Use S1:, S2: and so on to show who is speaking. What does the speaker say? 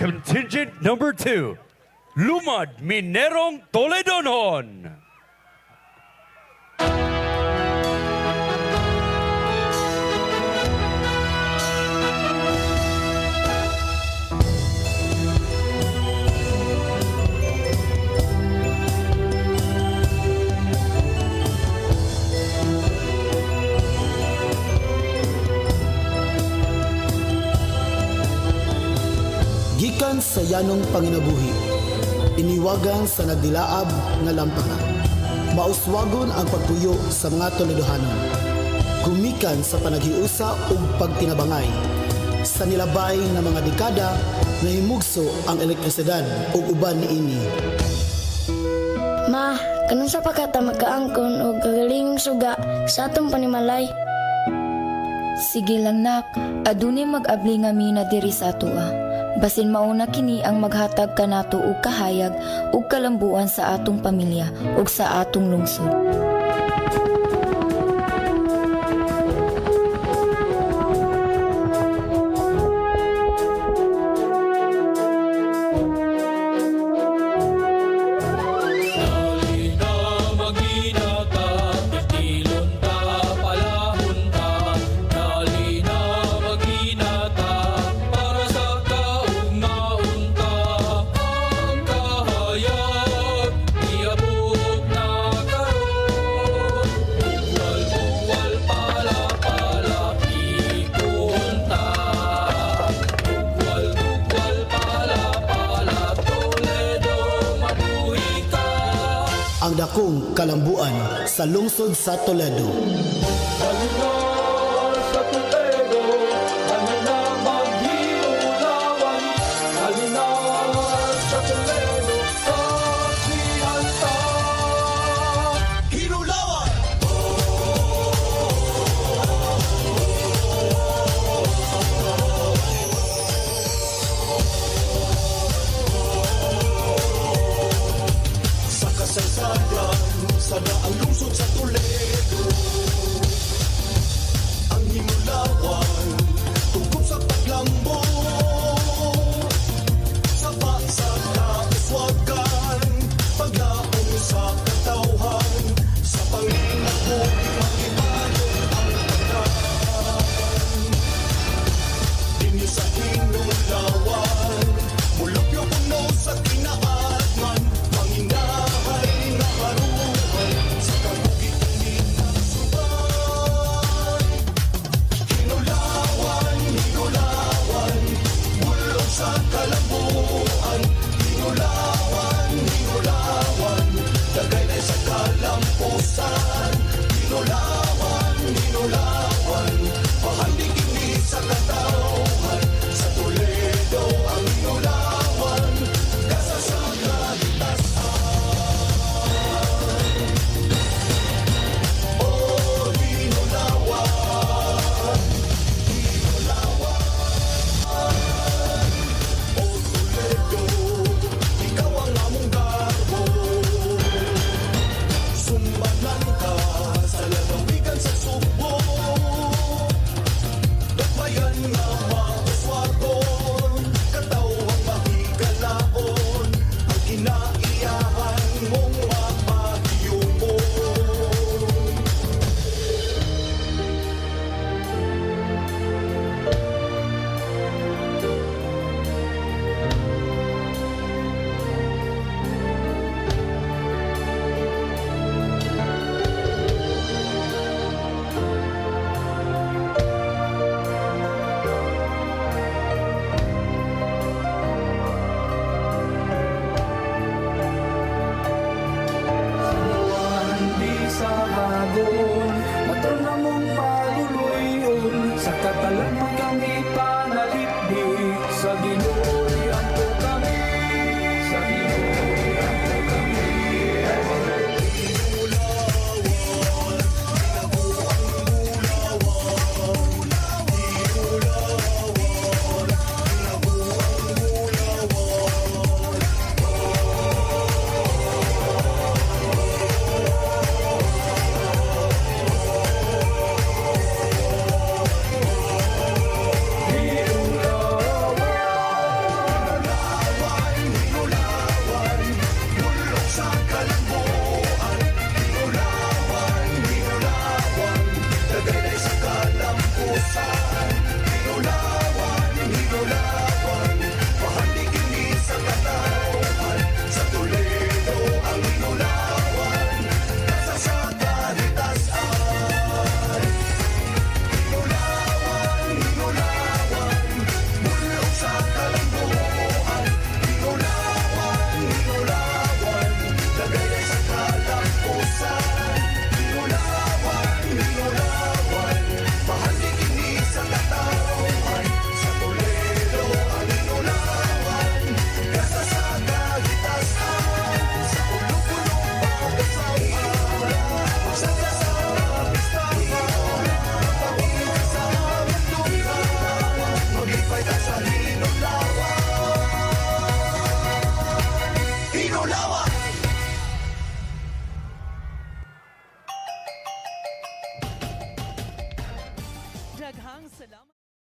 S1: contingent number two, Lumad Minerong Toledonon.
S2: Sa yanong panginabuhi, iniwagan sa nagdilaab nga lampara. Mauswagon ang pagpuyo sa mga Toledohanon. Gumikan sa panaghiusa ug pagtinabangay. Sa nilabay nga mga dekada, nahimugso ang elektrisidad ug uban niini.
S3: Ma, kanun sa pagkata magkaangkon o gagaling suga sa atong panimalay.
S4: Sige lang nak, adunay mag-abli nga mina diri sa atua. Basin mauna kini ang maghatag kanato og kahayag ug kalambuan sa atong pamilya ug sa atong lungsod.
S2: Ang dakong kalambuan sa lungsod sa Toledo.
S5: Sa